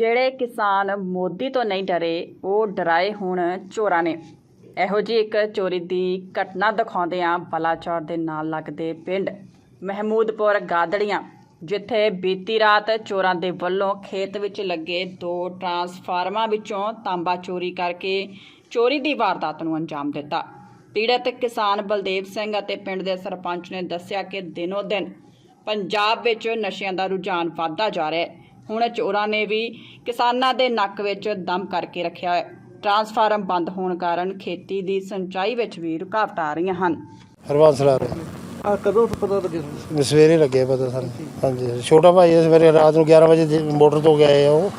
ਜਿਹੜੇ ਕਿਸਾਨ ਮੋਦੀ ਤੋਂ ਨਹੀਂ ਡਰੇ, ਉਹ ਡਰਾਏ ਹੁਣ ਚੋਰਾਂ ਨੇ। ਇਹੋ ਜਿਹੀ ਇੱਕ ਚੋਰੀ ਦੀ ਘਟਨਾ ਦਿਖਾਉਂਦੇ ਆ ਬਲਾਚੌਰ ਦੇ ਨਾਲ ਲੱਗਦੇ ਪਿੰਡ ਮਹਿਮੂਦਪੁਰ ਗਾਦੜੀਆਂ, ਜਿੱਥੇ ਬੀਤੀ ਰਾਤ ਚੋਰਾਂ ਦੇ ਵੱਲੋਂ ਖੇਤ ਵਿੱਚ ਲੱਗੇ ਦੋ ਟਰਾਂਸਫਾਰਮਾਂ ਵਿੱਚੋਂ ਤਾਂਬਾ ਚੋਰੀ ਕਰਕੇ ਚੋਰੀ ਦੀ ਵਾਰਦਾਤ ਨੂੰ ਅੰਜਾਮ ਦਿੱਤਾ। ਪੀੜਤ ਕਿਸਾਨ ਬਲਦੇਵ ਸਿੰਘ ਅਤੇ ਪਿੰਡ ਦੇ ਸਰਪੰਚ ਨੇ ਦੱਸਿਆ ਕਿ ਦਿਨੋ ਦਿਨ ਪੰਜਾਬ ਵਿੱਚ ਨਸ਼ਿਆਂ ਦਾ ਰੁਝਾਨ ਵਧਦਾ ਜਾ ਰਿਹਾ ਹੈ। ਹੁਣ ਚੋਰਾਂ ਨੇ ਵੀ ਕਿਸਾਨਾਂ ਦੇ ਨੱਕ ਵਿੱਚ ਦਮ ਕਰਕੇ ਰੱਖਿਆ ਹੈ। ਟਰਾਂਸਫਾਰਮ ਬੰਦ ਹੋਣ ਕਾਰਨ ਖੇਤੀ ਦੀ ਸਿੰਚਾਈ ਵਿੱਚ ਵੀ ਰੁਕਾਵਟਾਂ ਆ ਰਹੀਆਂ ਹਨ। ਹਰਬੰਸ ਲਾ ਰਹੇ। ਆ ਕਦੋਂ ਪਤਾ ਲੱਗਿਆ ਤੁਹਾਨੂੰ? ਸਵੇਰੇ ਲੱਗੇ ਪਤਾ ਸਾਨੂੰ ਹਾਂਜੀ ਛੋਟਾ ਭਾਈ ਹੈ ਸਵੇਰੇ ਰਾਤ ਨੂੰ 11 ਵਜੇ ਮੋਟਰ ਤੋਂ ਗਏ ਆ ਉਹ।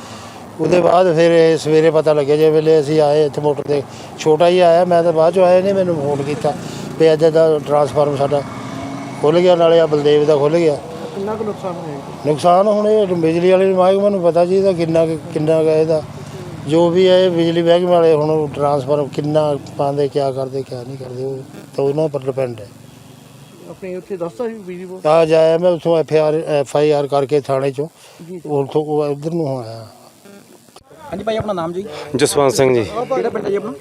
ਉਹਦੇ ਬਾਅਦ ਫਿਰ ਇਹ ਸਵੇਰੇ ਪਤਾ ਲੱਗਿਆ ਜੇ ਵੇਲੇ ਅਸੀਂ ਆਏ ਇੱਥੇ ਮੋਟਰ ਤੇ। ਛੋਟਾ ਹੀ ਆਇਆ ਮੈਂ ਤਾਂ ਬਾਅਦ ਚੋਂ ਆਇਆ ਨਹੀਂ ਮੈਨੂੰ ਫੋਨ ਕੀਤਾ ਵੀ ਅੱਜ ਦਾ ਟਰਾਂਸਫਾਰਮ ਸਾਡਾ ਖੁੱਲ ਗਿਆ ਨਾਲੇ ਆ ਬਲਦੇਵ ਦਾ ਖੁੱਲ ਗਿਆ। ਕਿੰਨਾ ਕੁ ਨੁਕਸਾਨ ਹੋਇਆ? ਨੁਕਸਾਨ ਹੁਣ ਇਹ ਬਿਜਲੀ ਵਾਲੇ ਮਹਿਕਮੇ ਨੂੰ ਪਤਾ ਜੀ ਇਹਦਾ ਕਿੰਨਾ ਕੁ- ਕਿੰਨਾ ਕੁ ਇਹਦਾ। ਜੋ ਵੀ ਹੈ ਇਹ ਬਿਜਲੀ ਮਹਿਕਮੇ ਵਾਲੇ ਹੁਣ ਟਰਾਂਸਫਾਰਮ ਕਿੰਨਾ ਪਾਉਂਦੇ ਕਿਆ ਕਰਦੇ ਕਿਆ ਨਹੀਂ ਕਰਦੇ ਉਹ ਤਾਂ ਉਹਨਾਂ ਪਰ ਡਿਪੈਂਡ ਹੈ। ਆਪਣੇ ਉੱਥੇ ਦੱਸਦਾ ਸੀ ਬਿਜਲੀ ਬੋਰਡ? ਆ ਜਾਇਆ ਮੈਂ ਉਥੋਂ F R F I R ਕਰਕੇ ਥਾਣੇ ਚੋਂ। ਉਥੋਂ ਉਧਰ ਨੂੰ ਆਇਆ। ਹਾਂਜੀ ਭਾਈ ਆਪਣਾ ਨਾਮ ਜੀ? ਜਸਵੰਤ ਸਿੰਘ ਜੀ। ਕਿਹੜਾ ਪਿੰਡ ਹੈ ਜੀ ਆਪਣਾ?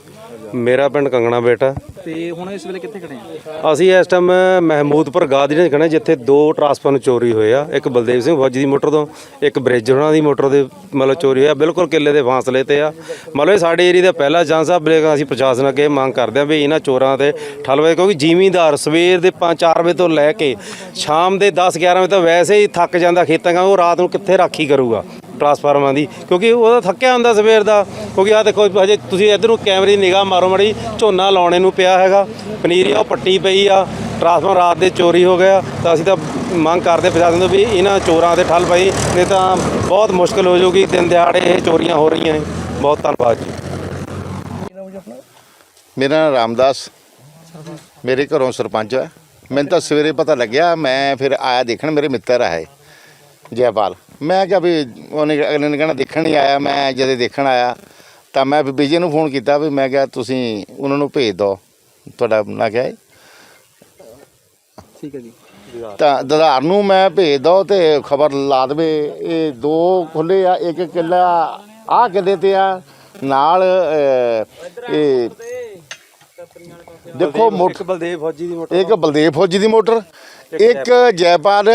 ਮੇਰਾ ਪਿੰਡ ਕੰਗਣਾ ਬੇਟਾ ਤੇ ਹੁਣ ਇਸ ਵੇਲੇ ਕਿੱਥੇ ਖੜੇ ਆ? ਅਸੀਂ ਇਸ ਟਾਈਮ ਮਹਿਮੂਦਪੁਰ ਗਾਦਰੀ ਚ ਖੜੇ ਜਿੱਥੇ ਦੋ ਟਰਾਂਸਫਾਰਮ ਚੋਰੀ ਹੋਏ ਆ। ਇੱਕ ਬਲਦੇਵ ਸਿੰਘ ਫੌਜੀ ਦੀ ਮੋਟਰ ਤੋਂ ਇੱਕ ਬ੍ਰਿਜ ਉਹਨਾਂ ਦੀ ਮੋਟਰ ਦੇ ਮਤਲਬ ਚੋਰੀ ਹੋਇਆ। ਬਿਲਕੁਲ ਕਿੱਲੇ ਦੇ ਫਾਸਲੇ ਤੇ ਆ। ਮਤਲਬ ਇਹ ਸਾਡੇ ਏਰੀਆ ਦਾ ਪਹਿਲਾ ਚਾਂਸ ਆ ਬਲੇਕ ਅਸੀਂ ਪ੍ਰਸ਼ਾਸਨ ਅੱਗੇ ਮੰਗ ਕਰਦੇ ਆ ਵੀ ਇਹਨਾਂ ਚੋਰਾਂ ਤੇ ਠੱਲ ਵਜੇ ਕਿਉਂਕਿ ਜ਼ਿਮੀਂਦਾਰ ਸਵੇਰ ਦੇ 5-4 ਵਜੇ ਤੋਂ ਲੈ ਕੇ ਸ਼ਾਮ ਦੇ 10-11 ਵਜੇ ਤੱਕ ਵੈਸੇ ਹੀ ਥੱਕ ਜਾਂਦਾ ਖੇਤਾਂ ਦਾ ਉਹ ਰਾਤ ਨੂੰ ਕਿੱਥੇ ਰਾਖੀ ਕਰੂਗਾ? ਟਰਾਂਸਫਾਰਮਾਂ ਦੀ ਕਿਉਂਕਿ ਉਹਦਾ ਥੱਕਿਆ ਹੁੰਦਾ ਸਵੇਰ ਦਾ ਕਿਉਂਕਿ ਆ ਦੇਖੋ ਹਜੇ ਤੁਸੀਂ ਇੱਧਰ ਨੂੰ ਕੈਮਰੇ ਦੀ ਨਿਗਾਹ ਮਾਰੋ ਮੜੀ ਝੋਨਾ ਲਾਉਣੇ ਨੂੰ ਪਿਆ ਹੈਗਾ ਪਨੀਰੀ ਆ ਉਹ ਪੱਟੀ ਪਈ ਆ ਟਰਾਂਸਫਾਰਮਰ ਰਾਤ ਦੇ ਚੋਰੀ ਹੋ ਗਿਆ ਤਾਂ ਅਸੀਂ ਤਾਂ ਮੰਗ ਕਰਦੇ ਪ੍ਰਸ਼ਾਸਨ ਤੋਂ ਵੀ ਇਹਨਾਂ ਚੋਰਾਂ ਤੇ ਠੱਲ ਪਈ ਨਹੀਂ ਤਾਂ ਬਹੁਤ ਮੁਸ਼ਕਲ ਹੋ ਜਾਊਗੀ ਦਿਨ ਦਿਹਾੜੇ ਇਹ ਚੋਰੀਆਂ ਹੋ ਰਹੀਆਂ ਨੇ। ਬਹੁਤ ਧੰਨਵਾਦ ਜੀ। ਮੇਰਾ ਨਾਮ ਰਾਮਦਾਸ। ਮੇਰੇ ਘਰੋਂ ਸਰਪੰਚ ਹੈ। ਮੈਨੂੰ ਤਾਂ ਸਵੇਰੇ ਪਤਾ ਲੱਗਿਆ ਮੈਂ ਫਿਰ ਆਇਆ ਦੇਖਣ ਮੇਰੇ ਮਿੱਤਰ ਆਏ। ਜੈਪਾਲ ਮੈਂ ਕਿਹਾ ਵੀ ਉਹਨੇ ਅਗਲੇ ਨੇ ਕਹਿਣਾ ਦੇਖਣ ਨਹੀਂ ਆਇਆ। ਮੈਂ ਜਦੋਂ ਦੇਖਣ ਆਇਆ ਤਾਂ ਮੈਂ ਵੀ ਵਿਜੇ ਨੂੰ ਫੋਨ ਕੀਤਾ ਵੀ ਮੈਂ ਕਿਹਾ ਤੁਸੀਂ ਉਹਨਾਂ ਨੂੰ ਭੇਜ ਦਿਓ ਤੁਹਾਡਾ ਨਾ ਕਿਹਾ ਹੈ? ਠੀਕ ਹੈ ਜੀ। ਤਾਂ ਦਦਾਰ ਨੂੰ ਮੈਂ ਭੇਜ ਦੋ ਤੇ ਖਬਰ ਲਾ ਦੇਵੇ। ਇਹ ਦੋ ਖੁੱਲੇ ਆ ਇੱਕ ਕਿੱਲਾ ਆ ਕਿੱਲੇ ਤੇ ਆ। ਨਾਲ ਅਹ, ਇਹ ਦੇਖੋ ਮੋਟਰ ਬਲਦੇਵ ਫੌਜੀ ਦੀ ਮੋਟਰ। ਇੱਕ ਬਲਦੇਵ ਫੌਜੀ ਦੀ ਮੋਟਰ ਇੱਕ ਜੈਪਾਲ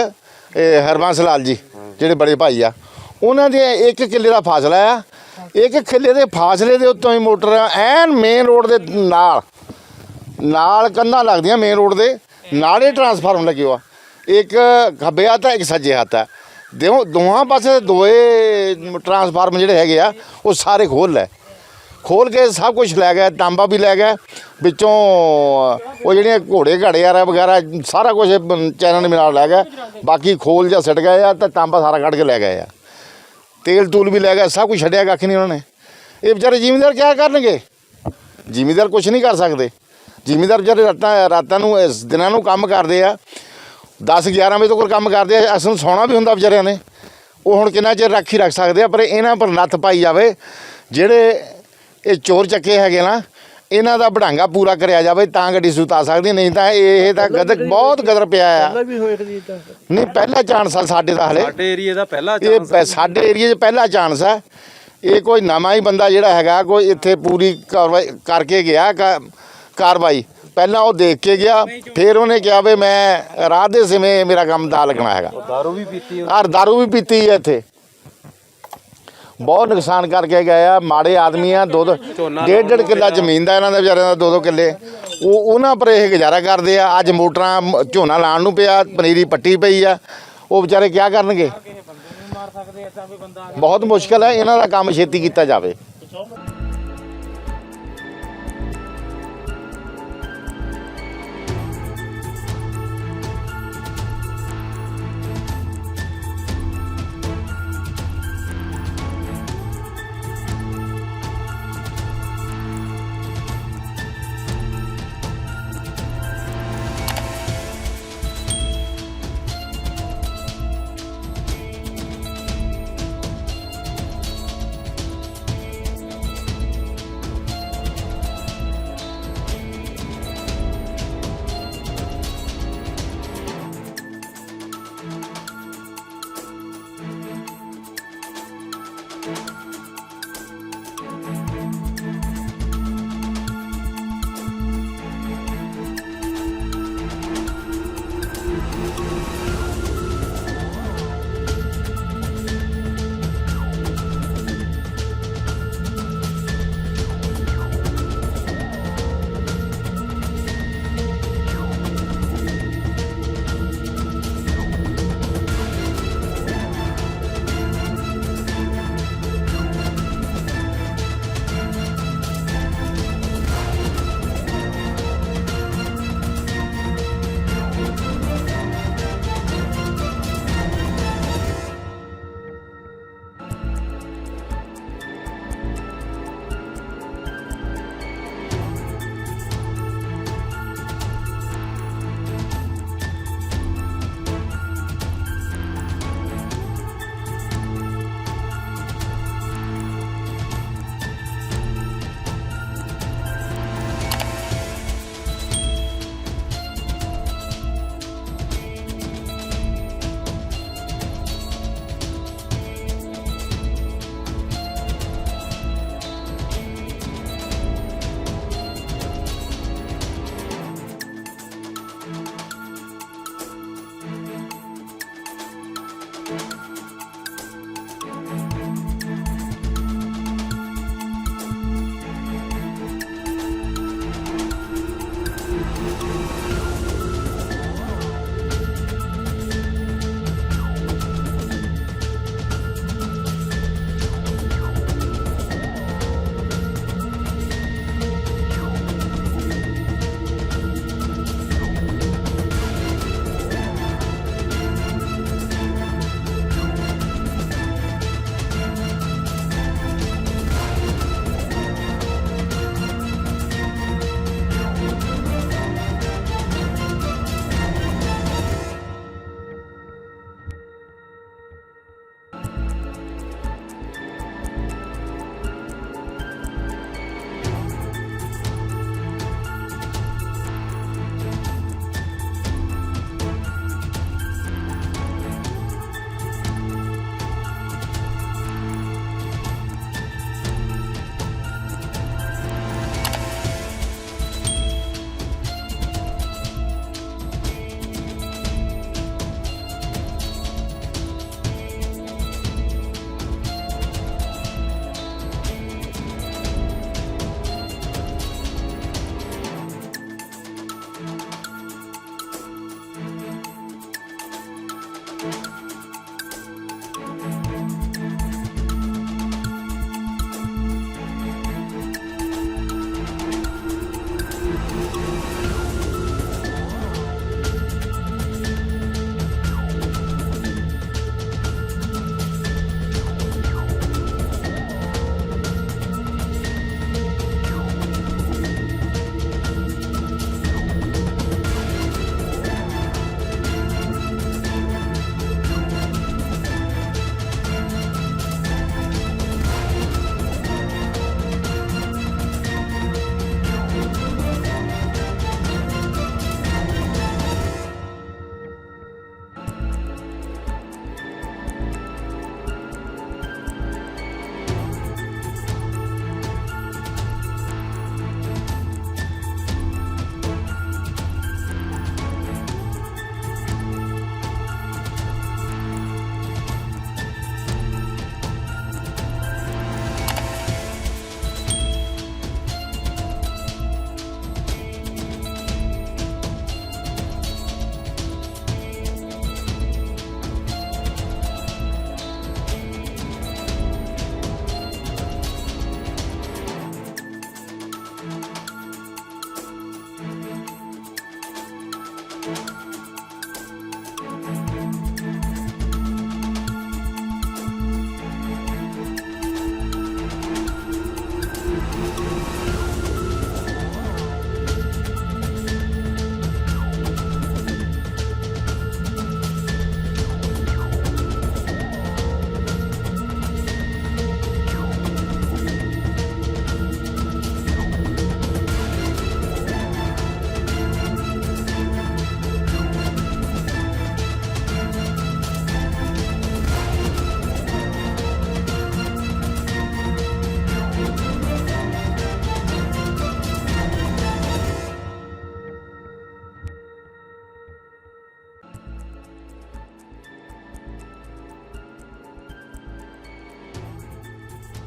ਇਹ ਹਰਬੰਸ ਲਾਲ ਜੀ, ਜਿਹੜੇ ਬੜੇ ਭਾਈ ਆ। ਉਹਨਾਂ ਦੇ ਇੱਕ ਕਿੱਲੇ ਦਾ ਫਾਸਲਾ ਆ। ਇੱਕ ਕਿੱਲੇ ਦੇ ਫਾਸਲੇ ਦੇ ਉੱਤੋਂ ਹੀ ਮੋਟਰ ਐਨ ਮੇਨ ਰੋਡ ਦੇ ਨਾਲ ਨਾਲ ਕੰਨਾਂ ਲੱਗਦੀਆਂ ਮੇਨ ਰੋਡ ਦੇ, ਨਾਲੇ ਟਰਾਂਸਫਾਰਮ ਲੱਗੇ ਹੋਆ ਇੱਕ ਖੱਬੇ ਹੱਥ ਆ, ਇੱਕ ਸੱਜੇ ਹੱਥ ਆ। ਦਿਓ ਦੋਹਾਂ ਪਾਸੇ ਦੋਏ ਟਰਾਂਸਫਾਰਮ ਜਿਹੜੇ ਹੈਗੇ ਆ, ਉਹ ਸਾਰੇ ਖੋਲ ਲੈ ਖੋਲ ਕੇ ਸਭ ਕੁਝ ਲੈ ਗਏ, ਤਾਂਬਾ ਵੀ ਲੈ ਗਏ, ਵਿੱਚੋਂ ਉਹ ਜਿਹੜੀਆਂ ਘੋੜੇ ਘਾੜੇ ਆ ਵਗੈਰਾ, ਸਾਰਾ ਕੁਝ ਚੈਨਲ ਦੇ ਨਾਲ ਲੈ ਗਿਆ ਬਾਕੀ ਖੋਲ ਜਾਂ ਸਿੱਟ ਗਏ ਆ ਤਾਂ ਤਾਂਬਾ ਸਾਰਾ ਕੱਢ ਕੇ ਲੈ ਗਏ ਆ। ਤੇਲ ਤੂਲ ਵੀ ਲੈ ਗਏ, ਸਭ ਕੁਝ ਛੱਡਿਆ ਕੱਖ ਨਹੀਂ ਉਹਨਾਂ ਨੇ। ਇਹ ਵਿਚਾਰੇ ਜ਼ਿਮੀਂਦਾਰ ਕੀ ਕਰਨਗੇ? ਜ਼ਿਮੀਂਦਾਰ ਕੁਝ ਨਹੀਂ ਕਰ ਸਕਦੇ। ਜ਼ਿਮੀਂਦਾਰ ਵਿਚਾਰੇ ਰਾਤਾਂ ਰਾਤਾਂ ਨੂੰ, ਇਸ ਦਿਨਾਂ ਨੂੰ ਕੰਮ ਕਰਦੇ ਆ। 10 11 ਵਜੇ ਤੱਕ ਕੰਮ ਕਰਦੇ ਆ, ਅਸਲ ਨੂੰ ਸੌਣਾ ਵੀ ਹੁੰਦਾ ਵਿਚਾਰਿਆਂ ਨੇ। ਉਹ ਹੁਣ ਕਿੰਨਾ ਚਿਰ ਰੱਖ ਹੀ ਰੱਖ ਸਕਦੇ ਆ, ਪਰ ਇਹਨਾਂ ਪਰ ਨੱਥ ਪਾਈ ਜਾਵੇ, ਜਿਹੜੇ ਇਹ ਚੋਰ ਚੱਕੇ ਹੈਗੇ ਨਾ ਇਹਨਾਂ ਦਾ ਬਢਾਂਗਾ ਪੂਰਾ ਕਰਿਆ ਜਾਵੇ ਤਾਂ ਗੱਡੀ ਸੁਤਾ ਸਕਦੀ ਨਹੀਂ ਤਾਂ ਇਹ ਤਾਂ ਗਦਰ ਬਹੁਤ ਗਦਰ ਪਿਆ ਆ। ਪਹਿਲਾਂ ਵੀ ਹੋਇਆ ਕਦੀ ਤਾਂ। ਨਹੀਂ ਪਹਿਲਾ ਚਾਂਸ ਆ ਸਾਡੇ ਦਾ ਹਲੇ। ਸਾਡੇ ਏਰੀਆ ਦਾ ਪਹਿਲਾ ਇਹ ਪੈ- ਸਾਡੇ ਏਰੀਆ 'ਚ ਪਹਿਲਾ ਚਾਂਸ ਹੈ ਇਹ ਕੋਈ ਨਵਾਂ ਹੀ ਬੰਦਾ ਜਿਹੜਾ ਹੈਗਾ ਕੋਈ ਇੱਥੇ ਪੂਰੀ ਕਾਰਵਾਈ ਕਰਕੇ ਗਿਆ ਕਾਰਵਾਈ। ਪਹਿਲਾਂ ਉਹ ਦੇਖ ਕੇ ਗਿਆ ਫਿਰ ਉਹਨੇ ਕਿਹਾ ਵੀ ਮੈਂ ਰਾਤ ਦੇ ਸਮੇਂ ਮੇਰਾ ਕੰਮ ਦਾ ਲੱਗਣਾ ਹੈਗਾ। ਦਾਰੂ ਵੀ ਪੀਤੀ ਔਰ ਦਾਰੂ ਵੀ ਪੀਤੀ ਹੈ ਇੱਥੇ। ਬਹੁਤ ਨੁਕਸਾਨ ਕਰਕੇ ਗਏ ਆ ਮਾੜੇ ਆਦਮੀ ਆ ਦੋ ਦੋ ਡੇਢ ਡੇਢ ਕਿੱਲਾ ਜ਼ਮੀਨ ਦਾ ਇਹਨਾਂ ਦੇ ਵਿਚਾਰਿਆਂ ਦਾ ਦੋ ਦੋ ਕਿੱਲੇ। ਉਹ ਉਹਨਾਂ ਪਰ ਇਹ ਗੁਜ਼ਾਰਾ ਕਰਦੇ ਆ ਅੱਜ ਮੋਟਰਾਂ ਝੋਨਾ ਲਾਉਣ ਨੂੰ ਪਿਆ ਪਨੀਰੀ ਪੱਟੀ ਪਈ ਆ। ਉਹ ਵਿਚਾਰੇ ਕੀ ਕਰਨਗੇ? ਬਹੁਤ ਮੁਸ਼ਕਲ ਹੈ ਇਹਨਾਂ ਦਾ ਕੰਮ ਛੇਤੀ ਕੀਤਾ ਜਾਵੇ।